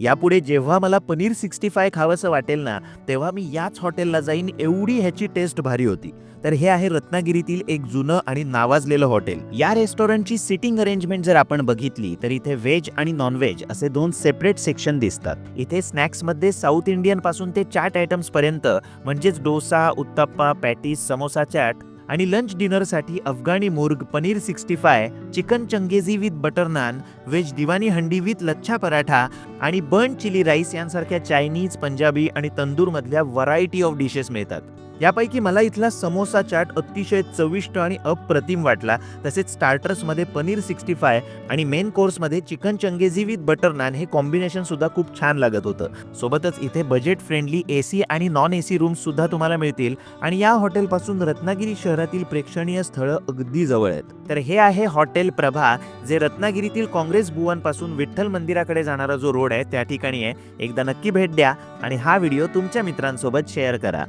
यापुढे जेव्हा मला पनीर सिक्स्टी फाय खावंसं वाटेल ना तेव्हा मी याच हॉटेलला जाईन एवढी ह्याची टेस्ट भारी होती. तर हे आहे रत्नागिरीतील एक जुनं आणि नावाजलेलं हॉटेल. या रेस्टॉरंटची सिटिंग अरेंजमेंट जर आपण बघितली तर इथे व्हेज आणि नॉनव्हेज असे दोन सेपरेट सेक्शन दिसतात. इथे स्नॅक्समध्ये साऊथ इंडियनपासून ते चाट आयटम्स पर्यंत म्हणजेच डोसा उत्तप्पा पॅटीस समोसा चाट आणि lunch डिनरसाठी Afghani murgh paneer sixty five chicken changezi with butter naan veg diwani handi with lachha paratha आणि बर्न चिली राईस यांसारख्या चायनीज पंजाबी आणि तंदूरमधल्या व्हरायटी ऑफ डिशेस मिळतात. यापैकी मला इथला समोसा चाट अतिशय चविष्ट आणि अप्रतिम वाटला. तसेच स्टार्टर्समध्ये पनीर सिक्स्टी फाय आणि मेन कोर्समध्ये chicken changezi with butter naan हे कॉम्बिनेशन सुद्धा खूप छान लागत होतं. सोबतच इथे बजेट फ्रेंडली ए सी आणि नॉन ए सी रूम्स सुद्धा तुम्हाला मिळतील आणि या हॉटेलपासून रत्नागिरी शहरातील प्रेक्षणीय स्थळं अगदी जवळ आहेत. तर हे आहे हॉटेल प्रभा जे रत्नागिरीतील काँग्रेस भुवनपासून विठ्ठल मंदिराकडे जाणारा जो रोड आहे त्या ठिकाणी आहे. एकदा नक्की भेट द्या आणि हा व्हिडिओ तुमच्या मित्रांसोबत शेअर करा.